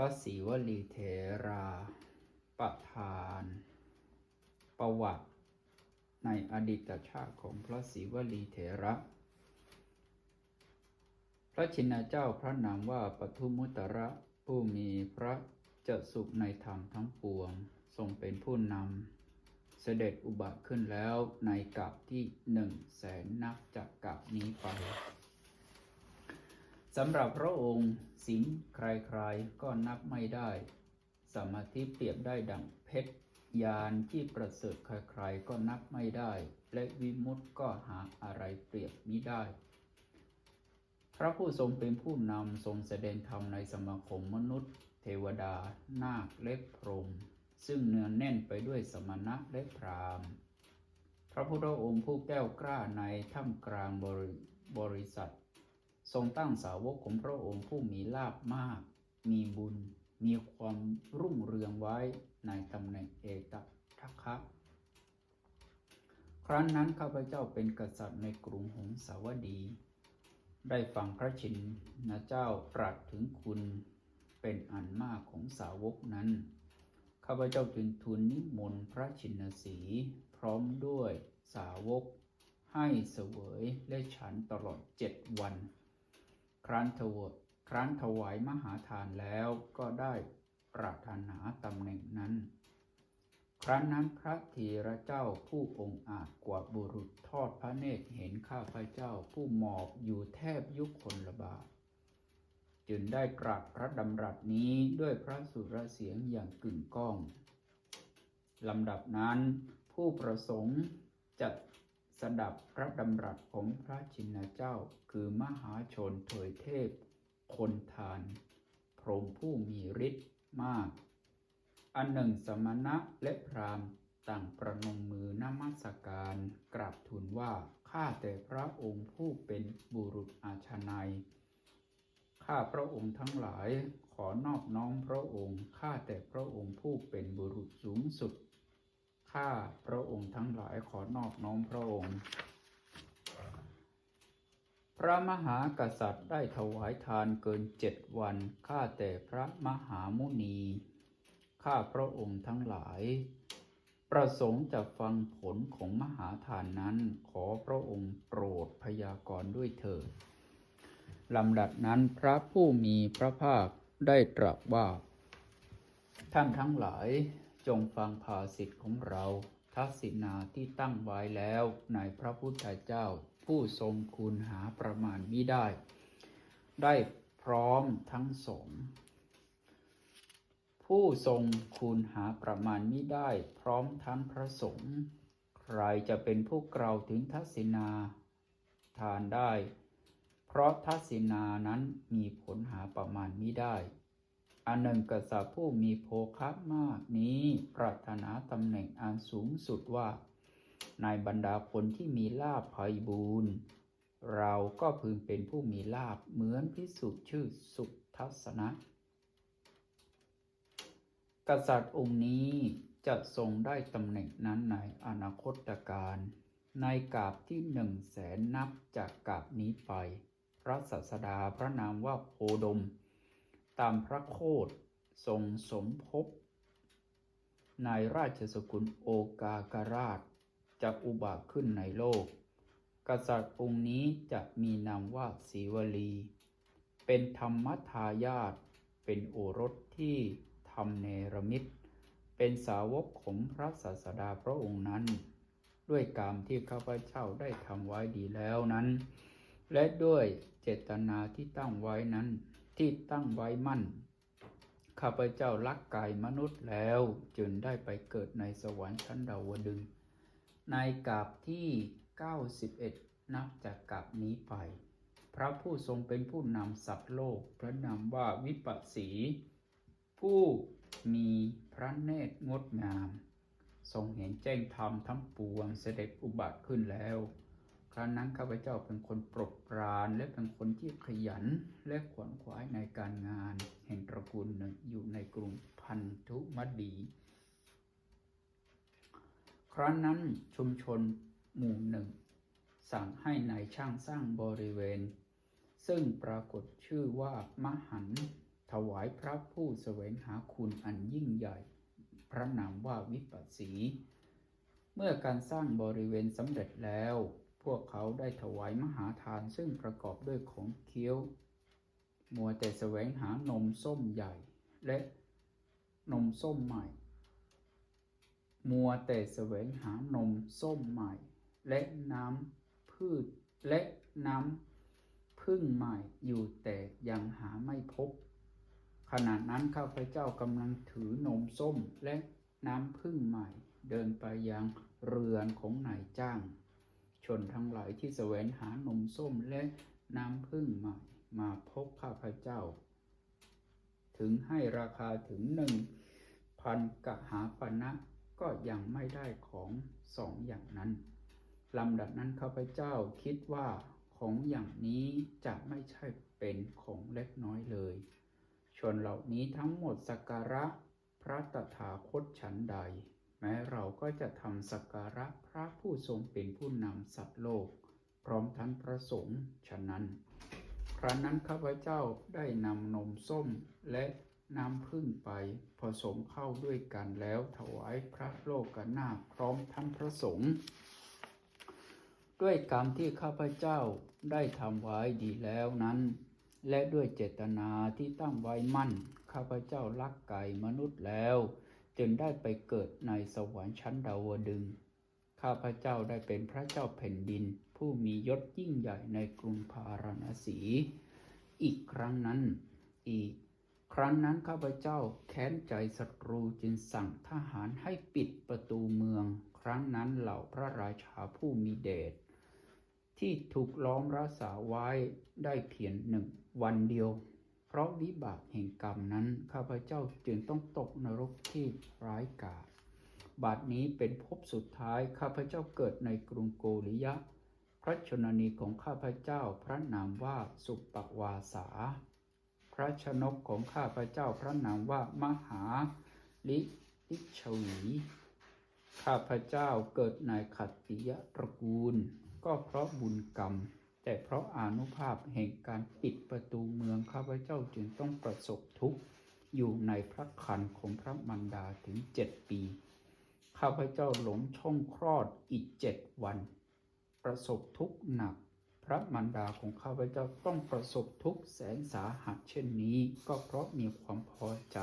ระศรีวลีเถราประธาน ประวัติในอดีตชาติของพระศรีวลีเถระ พระชินเจ้าพระนามว่าปทุมุตระผู้มีพระเจสุขในธรรมทั้งปวง ทรงเป็นผู้นำ เสด็จอุบัติขึ้นแล้วในกับที่หนึ่งแสนนับจากกับนี้ไป สำหรับพระองค์สิ่งใครๆก็นับไม่ได้ สมาธิเปรียบได้ดังเพชรยานที่ประเสริฐใครๆก็นับไม่ได้ และวิมุตติก็หาอะไรเปรียบมิได้ พระผู้ทรงเป็นผู้นำทรงแสดงธรรมในสมาคมมนุษย์ เทวดา นาคและพรหมซึ่งเนืองแน่นไปด้วยสมณะและพราหมณ์ พระพุทธองค์ผู้แก้วกล้าในถ้ำกลางบริบริษัท ทรงตั้งสาวกของพระองค์ผู้มีลาภมาก มีบุญ มีความรุ่งเรืองไว้ในตำแหน่งเอตทัคคะครั้นนั้นข้าพเจ้าเป็นกษัตริย์ในกรุงหงสาวดี ได้ฟังพระชินนะเจ้าตรัสถึงคุณเป็นอันมากของสาวกนั้น ข้าพเจ้าจึงทูลนิมนต์พระชินสี พร้อมด้วยสาวก ให้เสวยและฉันตลอดเจ็ดวัน ครั้นถวายครั้นถวายมหาทานแล้วก็ได้ปรารถนาตำแหน่งนั้น ครั้นนั้นพระธีระเจ้าผู้องค์อาจกว่าบุรุษทอดพระเนตรเห็นข้าพระเจ้าผู้หมอบอยู่แทบยุคคนละบาทจึงได้กราบพระดำรัสนี้ด้วยพระสุรเสียงอย่างกึ่งก้องลำดับนั้นผู้ประสงค์จะ สดับพระดำรัสของพระชินเจ้า คือมหาชนเถยเทพ คนทาน พรหมผู้มีฤทธิ์มาก อันหนึ่งสมณะและพราหมณ์ต่างประนมมือนมัสการกราบทูลว่า ข้าแต่พระองค์ผู้เป็นบุรุษอาชนายข้าพระองค์ทั้งหลายขอนอบน้อมพระองค์ ข้าแต่พระองค์ผู้เป็นบุรุษสูงสุด ข้าพระองค์ทั้งหลายขอนอบน้อมพระองค์ พระมหากษัตริย์ได้ถวายทานเกินเจ็ดวัน ข้าแต่พระมหามุนี ข้าพระองค์ทั้งหลาย ประสงค์จะฟังผลของมหาทานนั้น ขอพระองค์โปรดพยากรณ์ด้วยเถิดลำดับนั้นพระผู้มีพระภาคได้ตรัสว่า ท่านทั้งหลาย จงฟังภาสิทธิ์ของเรา ทักษิณาที่ตั้งไว้แล้วในพระพุทธเจ้า ผู้ทรงคุณหาประมาณมิได้ ได้พร้อมทั้งสองผู้ทรงคุณหาประมาณมิได้พร้อมทั้งพระสงฆ์ใครจะเป็นผู้กล่าวถึงทักษิณาทานได้ เพราะทักษิณานั้นมีผลหาประมาณมิได้ อันหนึ่งกษัตริย์ผู้มีโภคะมากนี้ปรารถนาตำแหน่งอันสูงสุดว่า ในบรรดาคนที่มีลาภภัยบูรณ์เราก็พึงเป็นผู้มีลาภเหมือนพิสุชื่อสุทัศนะ กษัตริย์องค์นี้จะทรงได้ตำแหน่งนั้นในอนาคตการในกาบที่หนึ่งแสนนับจากกาบนี้ไป พระศาสดาพระนามว่าโพดม ตามพระโคดทรงสมภพในราชสกุลโอกาการาชจะอุบัติขึ้นในโลก กษัตริย์องค์นี้จะมีนามว่าศีวลี เป็นธรรมทายาทเป็นโอรสที่ทำเนรมิต เป็นสาวกของพระศาสดาพระองค์นั้น ด้วยกรรมที่ข้าพเจ้าได้ทำไว้ดีแล้วนั้น และด้วยเจตนาที่ตั้งไว้นั้น ที่ตั้งไว้มั่น ข้าพเจ้ารักกายมนุษย์แล้วจึงได้ไปเกิดในสวรรค์ชั้นดาวดึง ในกาบที่ 91 นับจากกาบนี้ไป พระผู้ทรงเป็นผู้นำสัตว์โลก พระนามว่าวิปัสสี ผู้มีพระเนตรงดงาม ทรงเห็นแจ้งธรรมทั้งปวงเสด็จอุบัติขึ้นแล้ว ครั้งนั้นข้าพเจ้าเป็นคนปรดปรานและเป็นคนที่ขยันและขวนขวายในการงาน แห่งตระกูลหนึ่งอยู่ในกรุงพันธุมดี ครั้นนั้นชุมชนหมู่หนึ่ง สั่งให้นายช่างสร้างบริเวณ ซึ่งปรากฏชื่อว่ามหัน ถวายพระผู้แสวงหาคุณอันยิ่งใหญ่ พระนามว่าวิปัสสี เมื่อการสร้างบริเวณสำเร็จแล้ว พวกเขาได้ถวายมหาทานซึ่งประกอบด้วยของเคี้ยว มัวแต่แสวงหานมส้มใหญ่ และนมส้มใหม่ มัวแต่แสวงหานมส้มใหม่ และน้ำพืชและน้ำพึ่งใหม่อยู่แต่ยังหาไม่พบ ขณะนั้นข้าพเจ้ากำลังถือนมส้มและน้ำพึ่งใหม่ เดินไปยังเรือนของนายจ้าง ชนทั้งหลายที่แสวงหานมส้มและน้ำพึ่งใหม่มาพบข้าพเจ้า ถึงให้ราคาถึงหนึ่งพันกะหาปณะก็ยังไม่ได้ของสองอย่างนั้นลำดับนั้นข้าพเจ้าคิดว่าของอย่างนี้จะไม่ใช่เป็นของเล็กน้อยเลย ชนเหล่านี้ทั้งหมดสักการะพระตถาคตฉันใด แม้เราก็จะทำสักการะพระผู้ทรงเป็นผู้นำสัตว์โลก พร้อมทั้งพระสงฆ์ฉะนั้น ครั้นนั้นข้าพเจ้าได้นำนมส้มและน้ำพึ่งไปผสมเข้าด้วยกันแล้วถวายพระโลกกนาพร้อมทั้งพระสงฆ์ด้วยกรรมที่ข้าพเจ้าได้ทำไว้ดีแล้วนั้น และด้วยเจตนาที่ตั้งไว้มั่น ข้าพเจ้ารักไก่มนุษย์แล้ว จึงได้ไปเกิดในสวรรค์ชั้นดาวดึง ข้าพเจ้าได้เป็นพระเจ้าแผ่นดิน ผู้มียศยิ่งใหญ่ในกรุงพาราณสี อีกครั้งนั้นอีก ครั้งนั้นข้าพเจ้าแค้นใจศัตรูจึงสั่งทหารให้ปิดประตูเมือง ครั้งนั้นเหล่าพระราชาผู้มีเดชที่ถูกล้อมรักษาไว้ได้เพียงหนึ่งวันเดียว เพราะวิบากแห่งกรรมนั้น ข้าพเจ้าจึงต้องตกนรกที่ร้ายกาจบัดนี้เป็นภพสุดท้าย ข้าพเจ้าเกิดในกรุงโกริยะ พระชนนีของข้าพเจ้าพระนามว่าสุปปวาสา พระชนกของข้าพเจ้าพระนามว่ามหาลิลิชวีข้าพเจ้าเกิดในขัตติยตระกูล ก็เพราะบุญกรรม แต่เพราะอานุภาพแห่งการปิดประตูเมืองข้าพเจ้าจึงต้องประสบทุกข์อยู่ในพระคันของพระมารดาถึงเจ็ดปี ข้าพเจ้าหลงช่องคลอดอีกเจ็ดวัน ประสบทุกข์หนัก พระมารดาของข้าพเจ้าต้องประสบทุกข์แสนสาหัสเช่นนี้ ก็เพราะมีความพอใจ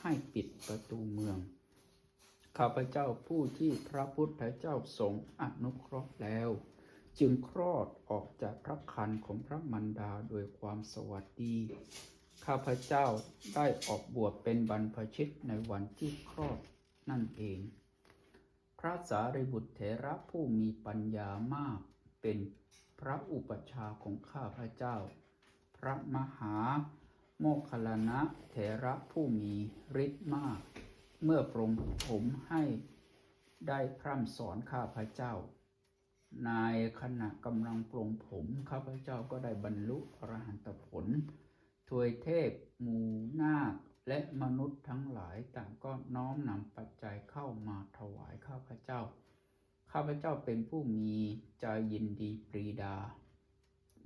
ให้ปิดประตูเมือง ข้าพเจ้าผู้ที่พระพุทธเจ้าทรงอนุเคราะห์แล้ว จึงคลอดออกจากพระคันของพระมารดาโดยความสวัสดี ข้าพเจ้าได้ออกบวชเป็นบรรพชิตในวันที่คลอดนั่นเอง พระสารีบุตรเถระผู้มีปัญญามากเป็นพระอุปชาของข้าพเจ้า พระมหาโมคคัลลานะเถระผู้มีฤทธิ์มาก เมื่อปรงผมให้ได้พร่ำสอนข้าพเจ้า ในขณะกำลังปรงผมข้าพเจ้าก็ได้บรรลุอรหันตผลทวยเทพหมูนาคและมนุษย์ทั้งหลายต่างก็น้อมนำปัจจัยเข้ามาถวายข้าพเจ้า ข้าพเจ้าเป็นผู้มีใจยินดีปรีดา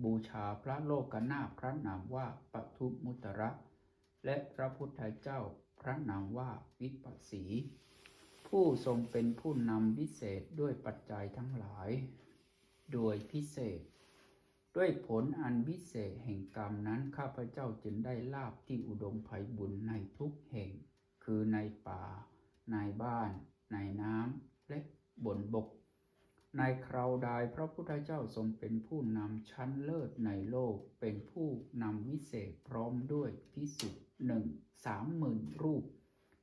บูชาพระโลกนาพระนามว่าปทุมมุตระ และพระพุทธเจ้าพระนามว่าวิปัสสี ผู้ทรงเป็นผู้นำวิเศษด้วยปัจจัยทั้งหลาย โดยพิเศษ ด้วยผลอันวิเศษแห่งกรรมนั้นข้าพเจ้าจึงได้ลาบที่อุดมไพบุญในทุกแห่ง คือในป่า ในบ้าน ในน้ำและบนบก ในคราวใดพระพุทธเจ้าทรงเป็นผู้นำชั้นเลิศในโลก เป็นผู้นำวิเศษพร้อมด้วยพิสุหนึ่งสามหมื่นรูป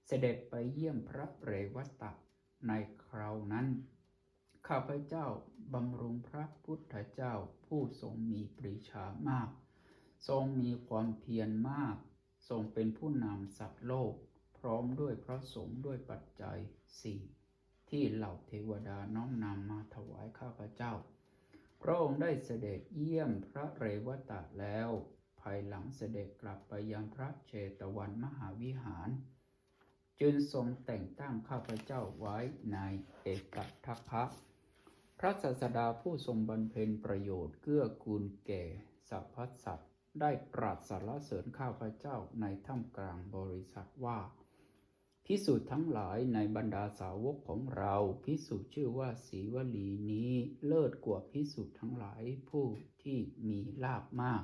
เสด็จไปเยี่ยมพระเปรวตะในคราวนั้น ข้าพเจ้าบำรุงพระพุทธเจ้าผู้ทรงมีปรีชามาก ทรงมีความเพียรมาก ทรงเป็นผู้นำสัตว์โลก พร้อมด้วยพระสงฆ์ด้วยปัจจัยสี่ที่เหล่าเทวดาน้อมนำมาถวายข้าพเจ้า พระองค์ได้เสด็จเยี่ยมพระเรวตะแล้ว ภายหลังเสด็จกลับไปยังพระเชตวันมหาวิหาร จึงทรงแต่งตั้งข้าพเจ้าไว้ในเอกทัพพะพระศาสดาผู้ทรงบำเพ็ญประโยชน์เกื้อกูลแก่สรรพสัตว์ได้ตรัสสรรเสริญข้าพเจ้าในท่ามกลางบริษัทว่าพิสูจน์ทั้งหลายในบรรดาสาวกของเราพิสูจน์ชื่อว่าสีวลีนี้เลิศกว่าพิสูจน์ทั้งหลายผู้ที่มีลาภมาก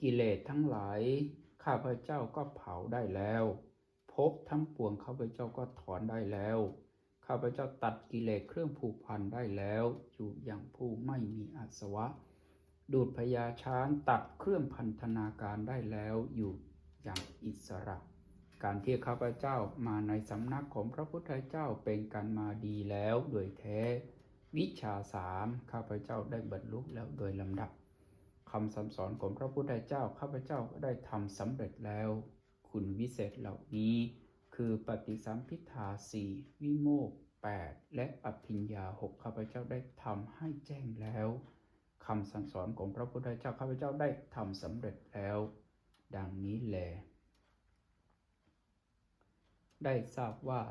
กิเลสทั้งหลาย ข้าพเจ้าก็เผาได้แล้ว ภพทั้งปวงข้าพเจ้าก็ถอนได้แล้ว ข้าพเจ้าตัดกิเลสเครื่องผูกพันได้แล้ว อยู่อย่างผู้ไม่มีอาสวะ ดูดพญาช้างตัดเครื่องพันธนาการได้แล้วอยู่อย่างอิสระ การที่ข้าพเจ้ามาในสำนักของพระพุทธเจ้าเป็นการมาดีแล้วโดยแท้ วิชาสามข้าพเจ้าได้บรรลุแล้วโดยลำดับคำสั่สอนของพระพุทธเจ้าข้าพเจ้าก็ได้ทำสำเร็จแล้ว คุณวิเศษเหล่านี้ คือปฏิสัมพิทาสี่วิโมกแปดและอภิญญาหกข้าพเจ้าได้ทำให้แจ้งแล้วคำสั่งสอนของพระพุทธเจ้าข้าพเจ้าได้ทำสำเร็จแล้ว ดังนี้แล ได้ทราบว่า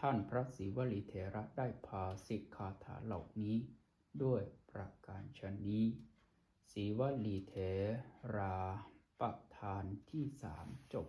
ท่านพระศรีวลีเถระได้พาสิกขาถาเหล่านี้ ด้วยประการชนนี้ศรีวลีเถราประธานที่สามจบ